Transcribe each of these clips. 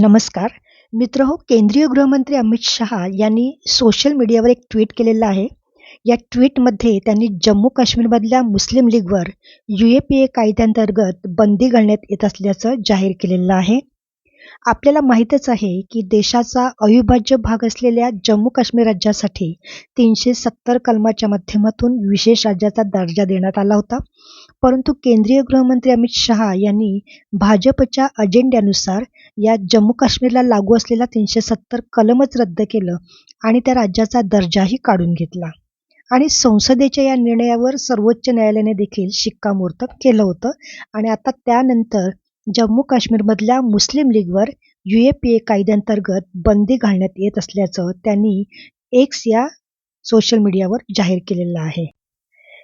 नमस्कार. मित्रहो, केंद्रीय गृहमंत्री अमित शहा यांनी सोशल मीडियावर एक ट्विट केलेलं आहे. या ट्विटमध्ये त्यांनी जम्मू काश्मीरमधल्या मुस्लिम लीगवर यू-ए-पी-ए कायद्यांतर्गत बंदी घालण्यात येत असल्याचं जाहीर केलेलं आहे. आपल्याला माहीतच आहे की देशाचा अविभाज्य भाग असलेल्या जम्मू काश्मीर राज्यासाठी तीनशे सत्तर कलमाच्या माध्यमातून विशेष राज्याचा दर्जा देण्यात आला होता. परंतु केंद्रीय गृहमंत्री अमित शहा यांनी भाजपच्या अजेंड्यानुसार या जम्मू काश्मीरला लागू असलेला तीनशे सत्तर कलमच रद्द केलं आणि त्या राज्याचा दर्जाही काढून घेतला. आणि संसदेच्या या निर्णयावर सर्वोच्च न्यायालयाने देखील शिक्कामोर्तब केलं होतं आणि आता त्यानंतर जम्मू काश्मीरमधल्या मुस्लिम लीगवर यू-ए-पी-ए कायद्यांतर्गत बंदी घालण्यात येत असल्याचं त्यांनी एक्स या सोशल मीडियावर जाहीर केलेलं आहे.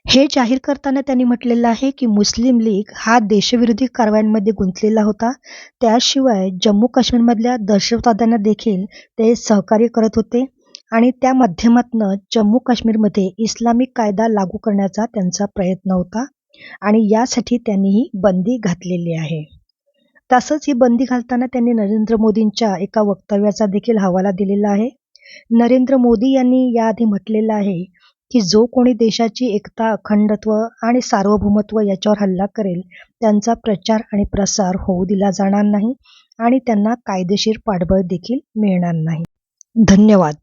हे जाहीर करताना त्यांनी म्हटलेलं आहे की मुस्लिम लीग हा देशविरोधी कारवायांमध्ये गुंतलेला होता. त्याशिवाय जम्मू काश्मीरमधल्या दहशतवाद्यांना देखील ते सहकार्य करत होते आणि त्या माध्यमातनं जम्मू काश्मीरमध्ये इस्लामिक कायदा लागू करण्याचा त्यांचा प्रयत्न होता आणि यासाठी त्यांनी ही बंदी घातलेली आहे. तसंच ही बंदी घालताना त्यांनी नरेंद्र मोदींच्या एका वक्तव्याचा देखील हवाला दिलेला आहे. नरेंद्र मोदी यांनी याआधी म्हटलेलं आहे की जो कोणी देशाची एकता, अखंडत्व आणि सार्वभौमत्व याच्यावर हल्ला करेल त्यांचा प्रचार आणि प्रसार होऊ दिला जाणार नाही आणि त्यांना कायदेशीर पाठबळ देखील मिळणार नाही. धन्यवाद.